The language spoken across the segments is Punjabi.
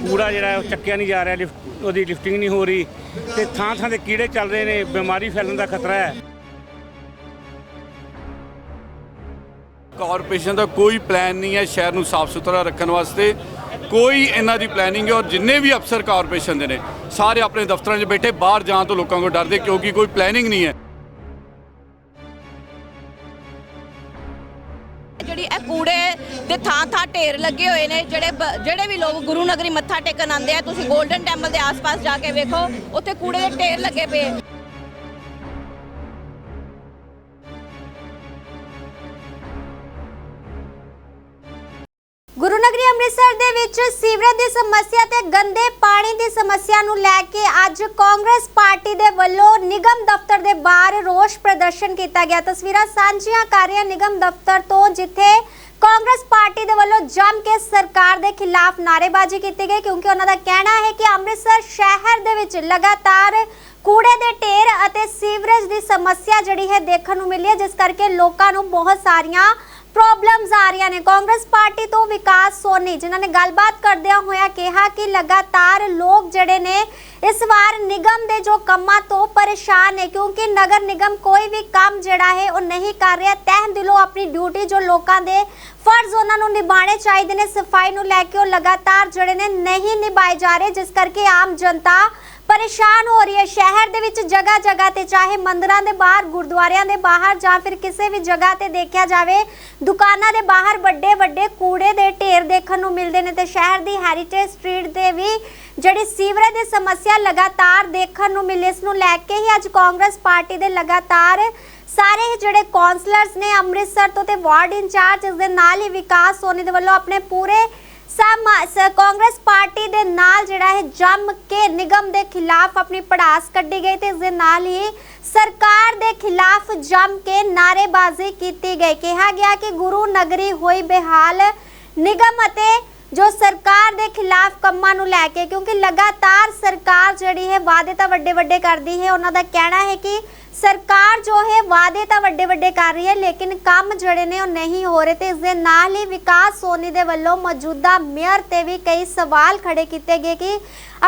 ਕੂੜਾ ਜਿਹੜਾ ਉਹ ਚੱਕਿਆ ਨਹੀਂ ਜਾ ਰਿਹਾ ਲਿਫਟ ਉਹਦੀ ਲਿਫਟਿੰਗ ਨਹੀਂ ਹੋ ਰਹੀ ਤੇ ਥਾਂ ਥਾਂ ਤੇ ਕੀੜੇ ਚੱਲ ਰਹੇ ਨੇ, ਬਿਮਾਰੀ ਫੈਲਣ ਦਾ ਖਤਰਾ ਹੈ। ਕਾਰਪੋਰੇਸ਼ਨ ਦਾ ਕੋਈ ਪਲਾਨ ਨਹੀਂ ਹੈ ਸ਼ਹਿਰ ਨੂੰ ਸਾਫ਼ ਸੁਥਰਾ ਰੱਖਣ ਵਾਸਤੇ। ਕੋਈ ਇਹਨਾਂ ਦੀ ਪਲੈਨਿੰਗ ਹੈ ਔਰ ਜਿੰਨੇ ਵੀ ਅਫਸਰ ਕਾਰਪੋਰੇਸ਼ਨ ਦੇ ਨੇ, ਸਾਰੇ ਆਪਣੇ ਦਫ਼ਤਰਾਂ 'ਚ ਬੈਠੇ, ਬਾਹਰ ਜਾਣ ਤੋਂ ਲੋਕਾਂ ਕੋਲ ਡਰਦੇ ਕਿਉਂਕਿ ਕੋਈ ਪਲੈਨਿੰਗ ਨਹੀਂ ਹੈ। ਜਿਹੜੀ ਇਹ ਕੂੜੇ ਦੇ ਥਾਂ ਥਾਂ ਢੇਰ ਲੱਗੇ ਹੋਏ ਨੇ, ਜਿਹੜੇ ਜਿਹੜੇ ਵੀ ਲੋਕ ਗੁਰੂ ਨਗਰੀ ਮੱਥਾ ਟੇਕਣ ਆਉਂਦੇ ਆ, ਤੁਸੀਂ 골ਡਨ ਟੈਂਪਲ ਦੇ ਆਸ-ਪਾਸ ਜਾ ਕੇ ਵੇਖੋ, ਉੱਥੇ ਕੂੜੇ ਦੇ ਢੇਰ ਲੱਗੇ ਪਏ। ਗੁਰੂ ਨਗਰੀ ਅੰਮ੍ਰਿਤਸਰ ਦੇ ਵਿੱਚ ਸੀਵਰੇਜ ਦੀ ਸਮੱਸਿਆ ਤੇ ਗੰਦੇ ਪਾਣੀ ਦੀ ਸਮੱਸਿਆ ਨੂੰ ਲੈ ਕੇ ਅੱਜ ਕਾਂਗਰਸ ਪਾਰਟੀ ਦੇ ਵੱਲੋਂ ਨਿਗਮ ਦਫ਼ਤਰ ਦੇ ਬਾਹਰ ਰੋਸ ਪ੍ਰਦਰਸ਼ਨ ਕੀਤਾ ਗਿਆ। ਤਸਵੀਰਾਂ ਸਾਂਝੀਆਂ ਕਰ ਰਹੀਆਂ ਨਿਗਮ ਦਫ਼ਤਰ ਤੋਂ, ਜਿੱਥੇ ਕਾਂਗਰਸ ਪਾਰਟੀ ਦੇ ਵੱਲੋਂ ਜੰਮ ਕੇ ਸਰਕਾਰ ਦੇ ਖਿਲਾਫ ਨਾਅਰੇਬਾਜ਼ੀ ਕੀਤੀ ਗਈ, ਕਿਉਂਕਿ ਉਹਨਾਂ ਦਾ ਕਹਿਣਾ ਹੈ ਕਿ ਅੰਮ੍ਰਿਤਸਰ ਸ਼ਹਿਰ ਦੇ ਵਿੱਚ ਲਗਾਤਾਰ ਕੂੜੇ ਦੇ ਢੇਰ ਅਤੇ ਸੀਵਰੇਜ ਦੀ ਸਮੱਸਿਆ ਜਿਹੜੀ ਹੈ ਦੇਖਣ ਨੂੰ ਮਿਲੀ ਹੈ, ਜਿਸ ਕਰਕੇ ਲੋਕਾਂ ਨੂੰ ਬਹੁਤ ਸਾਰੀਆਂ ਪ੍ਰੋਬਲਮਸ ਆ ਰਹੀਆਂ ਨੇ। ਕਾਂਗਰਸ ਪਾਰਟੀ ਤੋਂ ਵਿਕਾਸ ਸੋਨੀ, ਜਿਨ੍ਹਾਂ ਨੇ ਗੱਲਬਾਤ ਕਰਦਿਆਂ ਹੋਇਆ ਕਿਹਾ ਕਿ ਲਗਾਤਾਰ ਲੋਕ ਜਿਹੜੇ ਨੇ, ਇਸ ਵਾਰ ਨਿਗਮ ਦੇ ਜੋ ਕੰਮਾਂ ਤੋਂ ਪਰੇਸ਼ਾਨ ਨੇ, ਕਿਉਂਕਿ ਨਗਰ ਨਿਗਮ ਕੋਈ ਵੀ ਕੰਮ ਜਿਹੜਾ ਹੈ, ਉਹ ਨਹੀਂ ਕਰ ਰਿਹਾ। ਤਹਿ ਦਿਲੋਂ ਆਪਣੀ ਡਿਊਟੀ ਜੋ ਲੋਕਾਂ ਦੇ ਫਰਜ਼ ਉਹਨਾਂ ਨੂੰ ਨਿਭਾਣੇ ਚਾਹੀਦੇ ਨੇ, ਸਫ਼ਾਈ ਨੂੰ ਲੈ ਕੇ ਉਹ ਲਗਾਤਾਰ ਜਿਹੜੇ ਨੇ, ਨਹੀਂ ਨਿਭਾਏ ਜਾ ਰਹੇ, ਜਿਸ ਕਰਕੇ ਆਮ ਜਨਤਾ ਪਰੇਸ਼ਾਨ ਹੋ ਰਹੀ ਹੈ ਸ਼ਹਿਰ ਦੇ ਵਿੱਚ ਜਗ੍ਹਾ ਜਗ੍ਹਾ ਤੇ, ਚਾਹੇ ਮੰਦਰਾਂ ਦੇ ਬਾਹਰ, ਗੁਰਦੁਆਰਿਆਂ ਦੇ ਬਾਹਰ ਜਾਂ ਫਿਰ ਕਿਸੇ ਵੀ ਜਗ੍ਹਾ ਤੇ ਦੇਖਿਆ ਜਾਵੇ, ਦੁਕਾਨਾਂ ਦੇ ਬਾਹਰ ਵੱਡੇ ਵੱਡੇ ਕੂੜੇ ਦੇ ਢੇਰ ਦੇਖਣ ਨੂੰ ਮਿਲਦੇ ਨੇ ਤੇ ਸ਼ਹਿਰ ਦੀ ਹੈਰੀਟੇਜ ਸਟਰੀਟ ਤੇ ਵੀ ਜਿਹੜੀ ਸੀਵਰੇਜ ਦੀ ਸਮੱਸਿਆ ਲਗਾਤਾਰ ਦੇਖਣ ਨੂੰ ਮਿਲੀ, ਇਸ ਨੂੰ ਲੈ ਕੇ ਹੀ ਅੱਜ ਕਾਂਗਰਸ ਪਾਰਟੀ ਦੇ ਲਗਾਤਾਰ ਸਾਰੇ ਜਿਹੜੇ ਕਾਉਂਸਲਰਸ ਨੇ ਅੰਮ੍ਰਿਤਸਰ ਤੋਂ ਤੇ ਵਾਰਡ ਇੰਚਾਰਜ, ਇਸ ਦੇ ਨਾਲ ਹੀ ਵਿਕਾਸ ਸੋਨੀ ਦੇ ਵੱਲੋਂ ਆਪਣੇ ਪੂਰੇ ਕਾਂਗਰਸ ਪਾਰਟੀ ਦੇ ਨਾਲ ਜਿਹੜਾ ਹੈ ਜੰਮ ਕੇ ਨਿਗਮ ਦੇ ਖਿਲਾਫ ਆਪਣੀ ਪੜਾਸ ਕੱਢੀ ਗਈ ਤੇ ਇਸ ਦੇ ਨਾਲ ਹੀ ਸਰਕਾਰ ਦੇ ਖਿਲਾਫ ਜੰਮ ਕੇ ਨਾਰੇਬਾਜ਼ੀ ਕੀਤੀ ਗਈ। ਕਿਹਾ ਗਿਆ ਕਿ ਗੁਰੂ ਨਗਰੀ ਹੋਈ ਬੇਹਾਲ ਨਿਗਮ ਅਤੇ ਜੋ ਸਰਕਾਰ ਦੇ ਖਿਲਾਫ ਕੰਮਾਂ ਨੂੰ ਲੈ ਕੇ, ਕਿਉਂਕਿ ਲਗਾਤਾਰ ਸਰਕਾਰ ਜਿਹੜੀ ਹੈ ਵਾਅਦੇ ਤਾਂ ਵੱਡੇ ਵੱਡੇ ਕਰਦੀ ਹੈ, ਉਹਨਾਂ ਦਾ ਕਹਿਣਾ ਹੈ ਕਿ ਸਰਕਾਰ ਜੋ ਹੈ ਵਾਅਦੇ ਤਾਂ ਵੱਡੇ ਵੱਡੇ ਕਰ ਰਹੀ ਹੈ, ਲੇਕਿਨ ਕੰਮ ਜਿਹੜੇ ਨੇ ਉਹ ਨਹੀਂ ਹੋ ਰਹੇ ਤੇ ਇਸ ਦੇ ਨਾਲ ਹੀ ਵਿਕਾਸ ਸੋਨੀ ਦੇ ਵੱਲੋਂ ਮੌਜੂਦਾ ਮੇਅਰ ਤੇ ਵੀ ਕਈ ਸਵਾਲ ਖੜੇ ਕੀਤੇ ਗਏ ਕਿ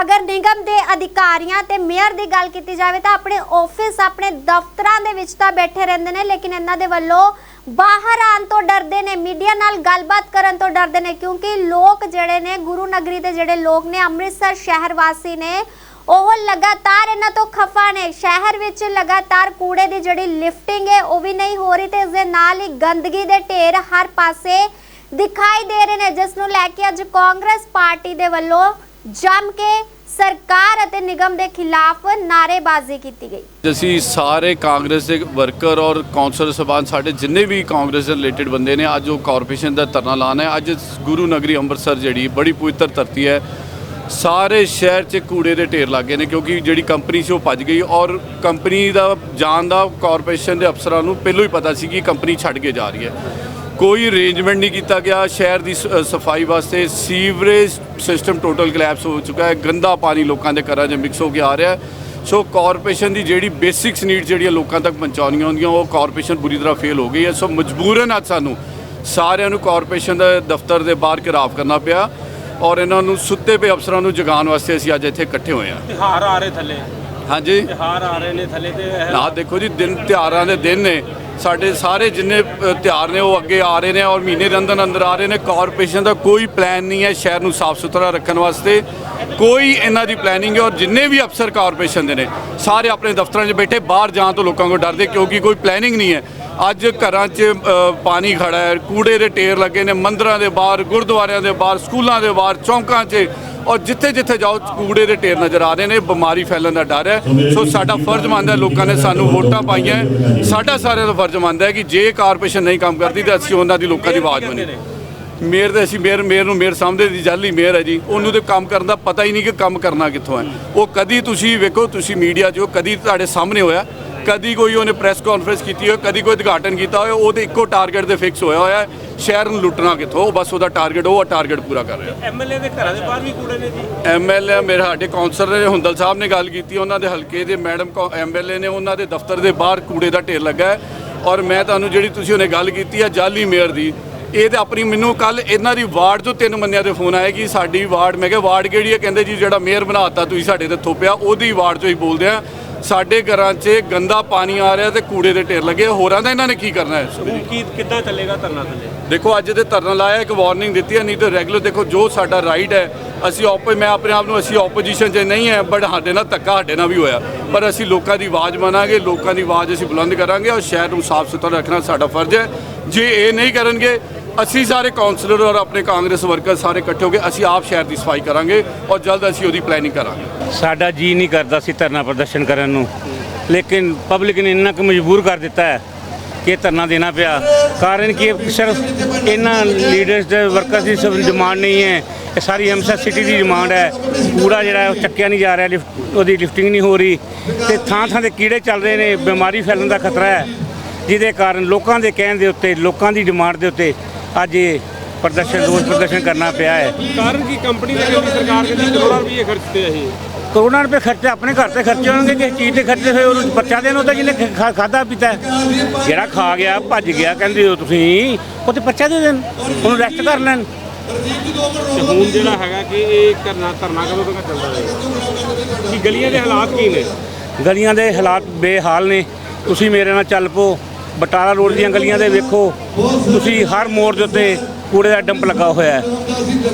ਅਗਰ ਨਿਗਮ ਦੇ ਅਧਿਕਾਰੀਆਂ ਤੇ ਮੇਅਰ ਦੀ ਗੱਲ ਕੀਤੀ ਜਾਵੇ ਤਾਂ ਆਪਣੇ ਆਫਿਸ ਆਪਣੇ ਦਫ਼ਤਰਾਂ ਦੇ ਵਿੱਚ ਤਾਂ ਬੈਠੇ ਰਹਿੰਦੇ ਨੇ, ਲੇਕਿਨ ਇਹਨਾਂ ਦੇ ਵੱਲੋਂ ਬਾਹਰ ਆਉਣ ਤੋਂ ਡਰਦੇ ਨੇ, ਮੀਡੀਆ ਨਾਲ ਗੱਲਬਾਤ ਕਰਨ ਤੋਂ ਡਰਦੇ ਨੇ, ਕਿਉਂਕਿ ਲੋਕ ਜਿਹੜੇ ਨੇ, ਗੁਰੂ ਨਗਰੀ ਦੇ ਜਿਹੜੇ ਲੋਕ ਨੇ, ਅੰਮ੍ਰਿਤਸਰ ਸ਼ਹਿਰ ਵਾਸੀ ਨੇ, ਉਹ ਲਗਾਤਾਰ ਇਹਨਾਂ ਤੋਂ ਖਫਾ ਨੇ। ਸ਼ਹਿਰ ਵਿੱਚ ਲਗਾਤਾਰ ਕੂੜੇ ਦੀ ਜਿਹੜੀ ਲਿਫਟਿੰਗ ਹੈ, ਉਹ ਵੀ ਨਹੀਂ ਹੋ ਰਹੀ ਤੇ ਇਸ ਦੇ ਨਾਲ ਹੀ ਗੰਦਗੀ ਦੇ ਢੇਰ ਹਰ ਪਾਸੇ ਦਿਖਾਈ ਦੇ ਰਹੇ ਨੇ, ਜਿਸ ਨੂੰ ਲੈ ਕੇ ਅੱਜ ਕਾਂਗਰਸ ਪਾਰਟੀ ਦੇ ਵੱਲੋਂ ਜੰਮ ਕੇ ਸਰਕਾਰ ਅਤੇ ਨਿਗਮ ਦੇ ਖਿਲਾਫ ਨਾਅਰੇਬਾਜ਼ੀ ਕੀਤੀ ਗਈ। ਅਸੀਂ ਸਾਰੇ ਕਾਂਗਰਸ ਦੇ ਵਰਕਰ ਔਰ ਕੌਂਸਲਰ ਸਭਾਨ ਸਾਡੇ ਜਿੰਨੇ ਵੀ ਕਾਂਗਰਸ ਦੇ ਰਿਲੇਟਡ ਬੰਦੇ ਨੇ, ਅੱਜ ਉਹ ਕਾਰਪੋਰੇਸ਼ਨ ਦਾ ਧਰਨਾ ਲਾਣਾ ਹੈ ਅੱਜ ਗੁਰੂ ਨਗਰੀ ਅੰਮ੍ਰਿਤਸਰ ਜਿਹੜੀ ਬੜੀ ਪਵਿੱਤਰ ਧਰਤੀ ਹੈ, ਸਾਰੇ ਸ਼ਹਿਰ 'ਚ ਕੂੜੇ ਦੇ ਢੇਰ ਲੱਗੇ ਨੇ ਕਿਉਂਕਿ ਜਿਹੜੀ ਕੰਪਨੀ ਸੀ ਉਹ ਭੱਜ ਗਈ ਔਰ ਕੰਪਨੀ ਦਾ ਜਾਣ ਦਾ ਕਾਰਪੋਰੇਸ਼ਨ ਦੇ ਅਫਸਰਾਂ ਨੂੰ ਪਹਿਲਾਂ ਹੀ ਪਤਾ ਸੀ ਕਿ ਕੰਪਨੀ ਛੱਡ ਕੇ ਜਾ ਰਹੀ ਹੈ। ਕੋਈ ਅਰੇਂਜਮੈਂਟ ਨਹੀਂ ਕੀਤਾ ਗਿਆ। ਸ਼ਹਿਰ ਦੀ ਸ- ਸਫ਼ਾਈ ਵਾਸਤੇ ਸੀਵਰੇਜ ਸਿਸਟਮ ਟੋਟਲ ਕਲੈਪਸ ਹੋ ਚੁੱਕਾ ਹੈ। ਗੰਦਾ ਪਾਣੀ ਲੋਕਾਂ ਦੇ ਘਰਾਂ 'ਚ ਮਿਕਸ ਹੋ ਕੇ ਆ ਰਿਹਾ ਸੋ ਕਾਰਪੋਰੇਸ਼ਨ ਦੀ ਜਿਹੜੀ ਬੇਸਿਕਸ ਨੀਡ ਜਿਹੜੀਆਂ ਲੋਕਾਂ ਤੱਕ ਪਹੁੰਚਾਉਣੀਆਂ ਹੁੰਦੀਆਂ, ਉਹ ਕਾਰਪੋਰੇਸ਼ਨ ਬੁਰੀ ਤਰ੍ਹਾਂ ਫੇਲ ਹੋ ਗਈ ਹੈ। ਸੋ ਮਜਬੂਰਨ ਅੱਜ ਸਾਨੂੰ ਸਾਰਿਆਂ ਨੂੰ ਕਾਰਪੋਰੇਸ਼ਨ ਦੇ ਦਫ਼ਤਰ ਦੇ ਬਾਹਰ ਘਿਰਾਵ ਕਰਨਾ ਪਿਆ ਔਰ ਇਹਨਾਂ ਨੂੰ ਸੁੱਤੇ ਪਏ ਅਫਸਰਾਂ ਨੂੰ ਜਗਾਉਣ ਵਾਸਤੇ ਅਸੀਂ ਅੱਜ ਇੱਥੇ ਇਕੱਠੇ ਹੋਏ ਹਾਂ। ਤਿਹਾਰ ਆ ਰਹੇ ਥੱਲੇ। ਹਾਂਜੀ। ਤਿਹਾਰ ਆ ਰਹੇ ਨੇ ਥੱਲੇ ਤੇ ਨਾ ਦੇਖੋ ਜੀ ਦਿਨ ਤਿਉਹਾਰਾਂ ਦੇ ਦਿਨ ਨੇ। ਸਾਡੇ ਸਾਰੇ ਜਿੰਨੇ ਅ, ਤਿਉਹਾਰ ਨੇ ਉਹ ਅੱਗੇ ਆ ਰਹੇ ਨੇ ਔਰ ਮਹੀਨੇ ਦੇ ਅੰਦਰ ਅੰਦਰ ਆ ਰਹੇ ਨੇ। ਕਾਰਪੋਰੇਸ਼ਨ ਦਾ ਕੋਈ ਪਲਾਨ ਨਹੀਂ ਹੈ ਸ਼ਹਿਰ ਨੂੰ ਸਾਫ਼ ਸੁਥਰਾ ਰੱਖਣ ਵਾਸਤੇ। ਕੋਈ ਇਹਨਾਂ ਦੀ ਪਲੈਨਿੰਗ ਹੈ ਔਰ ਜਿੰਨੇ ਵੀ ਅਫਸਰ ਕਾਰਪੋਰੇਸ਼ਨ ਦੇ ਨੇ ਸਾਰੇ ਆਪਣੇ ਦਫ਼ਤਰਾਂ 'ਚ ਬੈਠੇ ਬਾਹਰ ਜਾਣ ਤੋਂ ਲੋਕਾਂ ਕੋਲ ਡਰਦੇ ਕਿਉਂਕਿ ਕੋਈ ਪਲੈਨਿੰਗ ਨਹੀਂ ਹੈ। ਅੱਜ ਘਰਾਂ 'ਚ ਪਾਣੀ ਖੜਾ ਹੈ ਕੂੜੇ ਦੇ ਢੇਰ ਲੱਗੇ ਨੇ ਮੰਦਰਾਂ ਦੇ ਬਾਹਰ ਗੁਰਦੁਆਰਿਆਂ ਦੇ ਬਾਹਰ ਸਕੂਲਾਂ ਦੇ ਬਾਹਰ ਚੌਂਕਾਂ 'ਚ ਔਰ ਜਿੱਥੇ ਜਿੱਥੇ ਜਾਓ ਕੂੜੇ ਦੇ ਢੇਰ ਨਜ਼ਰ ਆ ਰਹੇ ਨੇ ਬਿਮਾਰੀ ਫੈਲਣ ਦਾ ਡਰ ਹੈ। ਸੋ ਸਾਡਾ ਫਰਜ਼ ਹੈ ਲੋਕਾਂ ਨੇ ਸਾਨੂੰ ਵੋਟਾਂ ਪਾਈਆਂ। ਸਾਡਾ ਸਾਰਿਆਂ ਦਾ ਫਰਜ਼ ਬਣਦਾ ਹੈ ਕਿ ਜੇ ਕਾਰਪੋਰੇਸ਼ਨ ਨਹੀਂ ਕੰਮ ਕਰਦੀ ਤਾਂ ਅਸੀਂ ਉਹਨਾਂ ਦੀ ਲੋਕਾਂ ਦੀ ਆਵਾਜ਼ ਬਣੀ ਮੇਅਰ ਦੇ ਅਸੀਂ ਮੇਅਰ ਮੇਅਰ ਨੂੰ ਮੇਅਰ ਸਾਹਮਣੇ ਦੀ ਜਾਲੀ ਮੇਅਰ ਹੈ ਜੀ। ਉਹਨੂੰ ਤੇ ਕੰਮ ਕਰਨ ਦਾ ਪਤਾ ਹੀ ਨਹੀਂ ਕਿ ਕੰਮ ਕਰਨਾ ਕਿੱਥੋਂ ਹੈ। ਉਹ ਕਦੀ ਤੁਸੀਂ ਵੇਖੋ ਤੁਸੀਂ ਮੀਡੀਆ 'ਚ ਉਹ ਕਦੀ ਤੁਹਾਡੇ ਸਾਹਮਣੇ ਹੋਇਆ। ਕਦੀ ਕੋਈ ਉਹਨੇ ਪ੍ਰੈਸ ਕਾਨਫਰੰਸ ਕੀਤੀ ਹੋਵੇ ਕਦੀ ਕੋਈ ਉਦਘਾਟਨ ਕੀਤਾ ਹੋਵੇ ਉਹ ਤੇ ਇੱਕੋ ਟਾਰਗੇਟ ਤੇ ਫਿਕਸ ਹੋਇਆ ਹੋਇਆ ਹੈ ਸ਼ਹਿਰ ਨੂੰ ਲੁੱਟਣਾ ਕਿੱਥੋਂ ਬਸ ਉਹਦਾ ਟਾਰਗੇਟ ਉਹ ਟਾਰਗੇਟ ਪੂਰਾ ਕਰ ਰਿਹਾ। ਐਮਐਲਏ ਦੇ ਘਰਾਂ ਦੇ ਬਾਹਰ ਵੀ ਕੂੜੇ ਨੇ ਜੀ? ਐਮਐਲਏ ਮੇਰੇ ਸਾਡੇ ਕਾਉਂਸਲਰ ਨੇ ਹੁੰਦਲ ਸਾਹਿਬ ਨੇ ਗੱਲ ਕੀਤੀ ਉਹਨਾਂ ਦੇ ਹਲਕੇ ਦੇ ਮੈਡਮ ਐਮਐਲਏ ਨੇ ਉਹਨਾਂ ਦੇ ਦਫ਼ਤਰ ਦੇ ਬਾਹਰ ਕੂੜੇ ਦਾ ਢੇਰ ਲੱਗਾ ਹੈ। ਔਰ ਮੈਂ ਤੁਹਾਨੂੰ ਜਿਹੜੀ ਤੁਸੀਂ ਉਹਨੇ ਗੱਲ ਕੀਤੀ ਹੈ ਜਾਲੀ ਮੇਅਰ ਦੀ ਇਹ ਤੇ ਆਪਣੀ ਮੈਨੂੰ ਕੱਲ ਇਹਨਾਂ ਦੀ ਵਾਰਡ ਤੋਂ ਤਿੰਨ ਬੰਦਿਆਂ ਦੇ ਫੋਨ ਆਇਆ ਕਿ ਸਾਡੀ ਵਾਰਡ ਮੈਂ ਕਿਹਾ ਵਾਰਡ ਕਿਹੜੀ ਹੈ? ਕਹਿੰਦੇ ਜੀ ਜਿਹੜਾ ਮੇਅਰ ਬਣਾਤਾ ਤੁਸੀਂ ਸਾਡੇ ਤੇ ਥੋਪਿਆ ਉਹਦੀ ਵਾਰਡ ਚੋਂ ਹੀ ਬੋਲਦੇ ਆ। ਸਾਡੇ ਘਰਾਂ 'ਚ ਗੰਦਾ ਪਾਣੀ ਆ ਰਿਹਾ ਤੇ ਕੂੜੇ ਦੇ ਢੇਰ ਲੱਗੇ ਹੋਰਾਂ ਦਾ ਇਹਨਾਂ ਨੇ ਕੀ ਕਰਨਾ ਹੈ? ਕੀ ਕਿੱਦਾਂ ਚੱਲੇਗਾ ਧਰਨਾ ਥੱਲੇ? ਦੇਖੋ ਅੱਜ ਦੇ ਧਰਨਾ ਲਾਇਆ ਇੱਕ ਵਾਰਨਿੰਗ ਦਿੱਤੀ ਹੈ ਨਹੀਂ ਤਾਂ ਰੈਗੂਲਰ ਦੇਖੋ ਜੋ ਸਾਡਾ ਰਾਈਟ ਹੈ ਅਸੀਂ ਆਪੋ ਮੈਂ ਆਪਣੇ ਆਪ ਨੂੰ ਅਸੀਂ ਆਪੋਜੀਸ਼ਨ 'ਚ ਨਹੀਂ ਹੈ ਬਟ ਸਾਡੇ ਨਾਲ ਧੱਕਾ ਸਾਡੇ ਨਾਲ ਵੀ ਹੋਇਆ। ਪਰ ਅਸੀਂ ਲੋਕਾਂ ਦੀ ਆਵਾਜ਼ ਮੰਨਾਂਗੇ ਲੋਕਾਂ ਦੀ ਆਵਾਜ਼ ਅਸੀਂ ਬੁਲੰਦ ਕਰਾਂਗੇ ਔਰ ਸ਼ਹਿਰ ਨੂੰ ਸਾਫ਼ ਸੁਥਰਾ ਰੱਖਣਾ ਸਾਡਾ ਫਰਜ਼ ਹੈ। ਜੇ ਇਹ ਨਹੀਂ ਕਰਨਗੇ ਅਸੀਂ ਸਾਰੇ ਕਾਉਂਸਲਰ ਔਰ ਆਪਣੇ ਕਾਂਗਰਸ ਵਰਕਰ ਸਾਰੇ ਇਕੱਠੇ ਹੋ ਕੇ ਅਸੀਂ ਆਪ ਸ਼ਹਿਰ ਦੀ ਸਫ਼ਾਈ ਕਰਾਂਗੇ ਔਰ ਜਲਦ ਅਸੀਂ ਉਹਦੀ ਪਲੈਨਿੰਗ ਕਰਾਂਗੇ। ਸਾਡਾ ਜੀ ਨਹੀਂ ਕਰਦਾ ਸੀ ਧਰਨਾ ਪ੍ਰਦਰਸ਼ਨ ਕਰਨ ਨੂੰ। ਲੇਕਿਨ ਪਬਲਿਕ ਨੇ ਇੰਨਾ ਕੁ ਮਜਬੂਰ ਕਰ ਦਿੱਤਾ ਹੈ ਕਿ ਧਰਨਾ ਦੇਣਾ ਪਿਆ। ਕਾਰਨ ਕਿ ਸਿਰਫ ਇਹਨਾਂ ਲੀਡਰਸ ਦੇ ਵਰਕਰਸ ਦੀ ਸਿਰਫ ਡਿਮਾਂਡ ਨਹੀਂ ਹੈ। ਇਹ ਸਾਰੀ ਐਮਸਾ ਸਿਟੀ ਦੀ ਡਿਮਾਂਡ ਹੈ। ਕੂੜਾ ਜਿਹੜਾ ਉਹ ਚੱਕਿਆ ਨਹੀਂ ਜਾ ਰਿਹਾ ਲਿਫਟ ਉਹਦੀ ਲਿਫਟਿੰਗ ਨਹੀਂ ਹੋ ਰਹੀ। ਤੇ ਥਾਂ ਥਾਂ ਤੇ ਕੀੜੇ ਚੱਲ ਰਹੇ ਨੇ। ਬਿਮਾਰੀ ਫੈਲਣ ਦਾ ਖਤਰਾ ਹੈ। ਜਿਹਦੇ ਕਾਰਨ ਲੋਕਾਂ ਦੇ ਕਹਿਣ ਦੇ ਉੱਤੇ, ਲੋਕਾਂ ਦੀ ਡਿਮਾਂਡ ਦੇ ਉੱਤੇ ਅੱਜ ਇਹ ਪ੍ਰਦਰਸ਼ਨ ਰੋਸ ਪ੍ਰਦਰਸ਼ਨ ਕਰਨਾ ਪਿਆ ਹੈ। ਕਾਰਨ ਕੀ? ਕੰਪਨੀ ਦੇ ਕਹਿੰਦੀ ਸਰਕਾਰ ਕਹਿੰਦੀ ਕਰੋੜਾਂ ਰੁਪਏ ਖਰਚਤੇ ਅਸੀਂ ਕਰੋੜਾਂ ਰੁਪਏ ਖਰਚੇ ਆਪਣੇ ਘਰ ਤੇ ਖਰਚੇ ਹੋਣਗੇ ਕਿਸੇ ਚੀਜ਼ ਤੇ ਖਰਚੇ ਹੋਏ ਉਹਨੂੰ ਬੱਚਾ ਦੇਣ ਉਹਦਾ ਜਿਹਨੇ ਖਾ- ਖਾਧਾ ਪੀਤਾ। ਜਿਹੜਾ ਖਾ ਗਿਆ ਭੱਜ ਗਿਆ ਕਹਿੰਦੇ ਹੋ ਤੁਸੀਂ ਉਹ ਤੇ ਬੱਚਾ ਦੇ ਦੇਣ ਉਹਨੂੰ ਰੈਸਟ ਕਰ ਲੈਣ। ਹੁਣ ਜਿਹੜਾ ਹੈਗਾ ਕਿ ਇਹ ਕਰਨਾ ਧਰਨਾ ਕਦੋਂ ਤੱਕ ਚੱਲਦਾ ਰਹੇਗਾ ਕਿ ਗਲੀਆਂ ਦੇ ਹਾਲਾਤ ਕੀ ਨੇ? ਗਲੀਆਂ ਦੇ ਹਾਲਾਤ ਬੇਹਾਲ ਨੇ। ਤੁਸੀਂ ਮੇਰੇ ਨਾਲ ਚੱਲ ਪੋ ਬਟਾਲਾ ਰੋਡ ਦੀਆਂ ਗਲੀਆਂ ਦੇ ਵੇਖੋ, ਤੁਸੀਂ ਹਰ ਮੋੜ ਦੇ ਉੱਤੇ ਕੂੜੇ ਦਾ ਡੰਪ ਲੱਗਾ ਹੋਇਆ ਹੈ।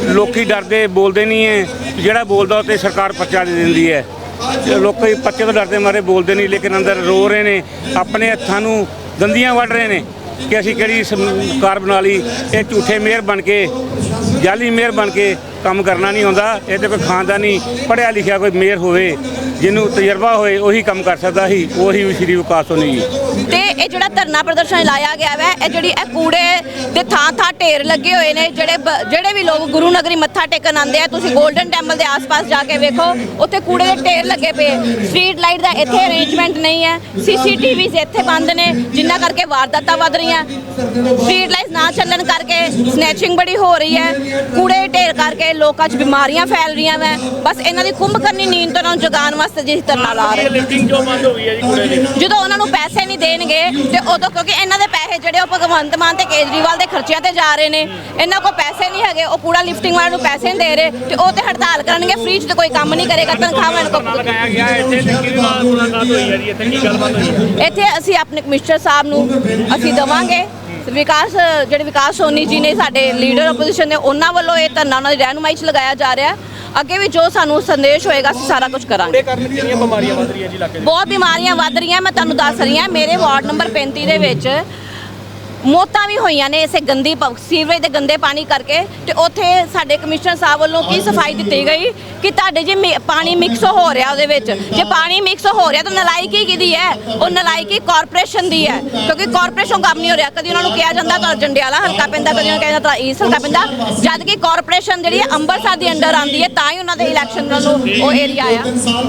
ਲੋਕੀ ਡਰਦੇ, ਬੋਲਦੇ ਨਹੀਂ ਹੈ। ਜਿਹੜਾ ਬੋਲਦਾ ਉਹ ਤੇ ਸਰਕਾਰ ਪਰਚਾ ਦੇ ਦਿੰਦੀ ਹੈ। ਤੇ ਲੋਕੀ ਪਰਚੇ ਤੋਂ ਡਰਦੇ ਮਾਰੇ, ਬੋਲਦੇ ਨਹੀਂ, ਲੇਕਿਨ ਅੰਦਰ ਰੋ ਰਹੇ ਨੇ, ਆਪਣੇ ਹੱਥਾਂ ਨੂੰ ਦੰਦੀਆਂ ਵੱਢ ਰਹੇ ਨੇ ਕਿ ਅਸੀਂ ਕਿਹੜੀ ਸਮ- ਕਾਰ ਬਣਾ ਲਈ, ਇਹ ਝੂਠੇ ਮੇਅਰ ਬਣ ਕੇ, ਜਾਲੀ ਮੇਅਰ ਬਣ ਕੇ ਕੰਮ ਕਰਨਾ ਨਹੀਂ ਹੁੰਦਾ ਇਹ ਤੇ ਕੋਈ ਖਾਨਦਾਨੀ, ਪੜ੍ਹਿਆ ਲਿਖਿਆ ਕੋਈ ਮੇਅਰ ਹੋਵੇ, ਜਿਹਨੂੰ ਤਜਰਬਾ ਹੋਏ, ਉਹੀ ਕੰਮ ਕਰ ਸਕਦਾ ਸੀ, ਉਹੀ ਵੀ ਸ਼੍ਰੀ ਵਿਕਾਸ ਹੋਣੀ ਜੀ ਤੇ ਇਹ ਜਿਹੜਾ ਧਰਨਾ ਪ੍ਰਦਰਸ਼ਨ ਲਾਇਆ ਗਿਆ ਵੈ ਇਹ ਜਿਹੜੀ ਇਹ ਕੂੜੇ ਦੇ ਥਾਂ ਥਾਂ ਢੇਰ ਲੱਗੇ ਹੋਏ ਨੇ ਜਿਹੜੇ ਜਿਹੜੇ ਵੀ ਲੋਕ ਗੁਰੂ ਨਗਰੀ ਮੱਥਾ ਟੇਕਣ ਆਉਂਦੇ ਆ ਤੁਸੀਂ 골ਡਨ ਟੈਂਪਲ ਦੇ ਆਸ-ਪਾਸ ਜਾ ਕੇ ਵੇਖੋ ਉੱਥੇ ਕੂੜੇ ਦੇ ਢੇਰ ਲੱਗੇ ਪਏ ਸਟਰੀਟ ਲਾਈਟ ਦਾ ਇੱਥੇ ਅਰੇਂਜਮੈਂਟ ਨਹੀਂ ਹੈ ਸੀਸੀਟੀਵੀਜ਼ ਇੱਥੇ ਬੰਦ ਨੇ ਜਿੰਨਾ ਕਰਕੇ ਵਾਰਦਾਤਾਂ ਵੱਧ ਰਹੀਆਂ। ਸਟਰੀਟ ਲਾਈਟ ਨਾ ਚੱਲਣ ਕਰਕੇ ਸਨੈਚਿੰਗ ਬੜੀ ਹੋ ਰਹੀ ਹੈ। ਕੂੜੇ ਦੇ ਢੇਰ ਕਰਕੇ ਲੋਕਾਂ 'ਚ ਬਿਮਾਰੀਆਂ ਫੈਲ ਰਹੀਆਂ ਵੈ। ਬਸ ਇਹਨਾਂ ਦੀ ਕੁੰਭ ਕਰਨੀ ਨੀਂਦ ਤੋਂ ਜਗਾਉਣ ਵਾਸਤੇ ਜੀ ਧਰਨਾ ਲਾ ਰਹੇ ਹੋ ਹੈ ਦੀ? ਜਦੋਂ ਉਹਨਾਂ ਨੂੰ ਪੈਸੇ ਨਹੀਂ ਦੇਣਗੇ ਤੇ ਉਦੋਂ ਕਿਉਂਕਿ ਇਹਨਾਂ ਦੇ ਪੈਸੇ ਜਿਹੜੇ ਉਹ ਭਗਵੰਤ ਮਾਨ ਤੇ ਕੇਜਰੀਵਾਲ ਦੇ ਖਰਚਿਆਂ ਤੇ ਜਾ ਰਹੇ ਨੇ ਇਹਨਾਂ ਕੋਲ ਪੈਸੇ ਨਹੀਂ ਹੈਗੇ ਉਹ ਕੂੜਾ ਲਿਫਟਿੰਗ ਵਾਲਿਆਂ ਨੂੰ ਪੈਸੇ ਨਹੀਂ ਦੇ ਰਹੇ ਤੇ ਉਹ ਤੇ ਹੜਤਾਲ ਕਰਨਗੇ ਫ੍ਰੀ ਚ ਤੇ ਕੋਈ ਕੰਮ ਨਹੀਂ ਕਰੇਗਾ ਤਨਖਾਹਾਂ ਇਹਨਾਂ ਕੋਲ ਲਗਾਇਆ ਗਿਆ ਇੱਥੇ ਕਿਹਦੇ ਨਾਲ ਮੁਲਾਕਾਤ ਹੋਈ ਹੈ ਜੀ ਇੱਥੇ ਕੀ ਗੱਲਬਾਤ ਹੋਈ ਹੈ? ਇੱਥੇ ਅਸੀਂ ਆਪਣੇ ਕਮਿਸ਼ਨਰ ਸਾਹਿਬ ਨੂੰ ਅਸੀਂ ਦਵਾਂਗੇ। ਵਿਕਾਸ ਜਿਹੜੇ ਵਿਕਾਸ ਸੋਨੀ ਜੀ ਨੇ ਸਾਡੇ ਲੀਡਰ ਆਪੋਜੀਸ਼ਨ ਦੇ ਉਹਨਾਂ ਵੱਲੋਂ ਇਹ ਧਰਨਾ ਉਹਨਾਂ ਦੀ ਰਹਿਨੁਮਾਈ ਚ ਲਗਾਇਆ ਜਾ ਰਿਹਾ ਅੱਗੇ ਵੀ ਜੋ ਸਾਨੂੰ ਸੰਦੇਸ਼ ਹੋਏਗਾ ਅਸੀਂ ਸਾਰਾ ਕੁਝ ਕਰਾਂਗੇ। ਕਾਰਨ ਕਿੰਨੀਆਂ ਬਿਮਾਰੀਆਂ ਵੱਧ ਰਹੀਆਂ ਜੀ ਇਲਾਕੇ ਬਹੁਤ ਬਿਮਾਰੀਆਂ ਵੱਧ ਰਹੀਆਂ ਮੈਂ ਤੁਹਾਨੂੰ ਦੱਸ ਰਹੀ ਹਾਂ ਮੇਰੇ ਵਾਰਡ ਨੰਬਰ 35 ਦੇ ਵਿੱਚ ਮੌਤਾਂ ਵੀ ਹੋਈਆਂ ਨੇ ਇਸੇ ਗੰਦੀ ਪ- ਸੀਵਰੇਜ ਦੇ ਗੰਦੇ ਪਾਣੀ ਕਰਕੇ ਤੇ ਉੱਥੇ ਸਾਡੇ ਕਮਿਸ਼ਨਰ ਸਾਹਿਬ ਵੱਲੋਂ ਕੀ ਸਫ਼ਾਈ ਦਿੱਤੀ ਗਈ ਕਿ ਤੁਹਾਡੇ ਜੇ ਮਿ- ਪਾਣੀ ਮਿਕਸ ਹੋ ਰਿਹਾ ਉਹਦੇ ਵਿੱਚ, ਜੇ ਪਾਣੀ ਮਿਕਸ ਹੋ ਰਿਹਾ ਤਾਂ ਨਲਾਇਕੀ ਕਿਹਦੀ ਹੈ? ਉਹ ਨਲਾਇਕੀ ਕਾਰਪੋਰੇਸ਼ਨ ਦੀ ਹੈ, ਕਿਉਂਕਿ ਕਾਰਪੋਰੇਸ਼ਨ ਕੰਮ ਨਹੀਂ ਹੋ ਰਿਹਾ, ਕਦੀ ਉਹਨਾਂ ਨੂੰ ਕਿਹਾ ਜਾਂਦਾ ਤਾਂ ਜੰਡਿਆਲਾ ਹਲਕਾ ਪੈਂਦਾ, ਕਦੀ ਉਹਨਾਂ ਨੂੰ ਕਿਹਾ ਜਾਂਦਾ ਤਾਂ ਈਸਟ ਹਲਕਾ ਪੈਂਦਾ ਜਦ ਕਿ ਕਾਰਪੋਰੇਸ਼ਨ ਜਿਹੜੀ ਹੈ ਅੰਮ੍ਰਿਤਸਰ ਦੇ ਅੰਡਰ ਆਉਂਦੀ ਹੈ, ਤਾਂ ਹੀ ਉਹਨਾਂ ਦੇ ਇਲੈਕਸ਼ਨ ਨੂੰ ਉਹ ਏਰੀਆ ਆ।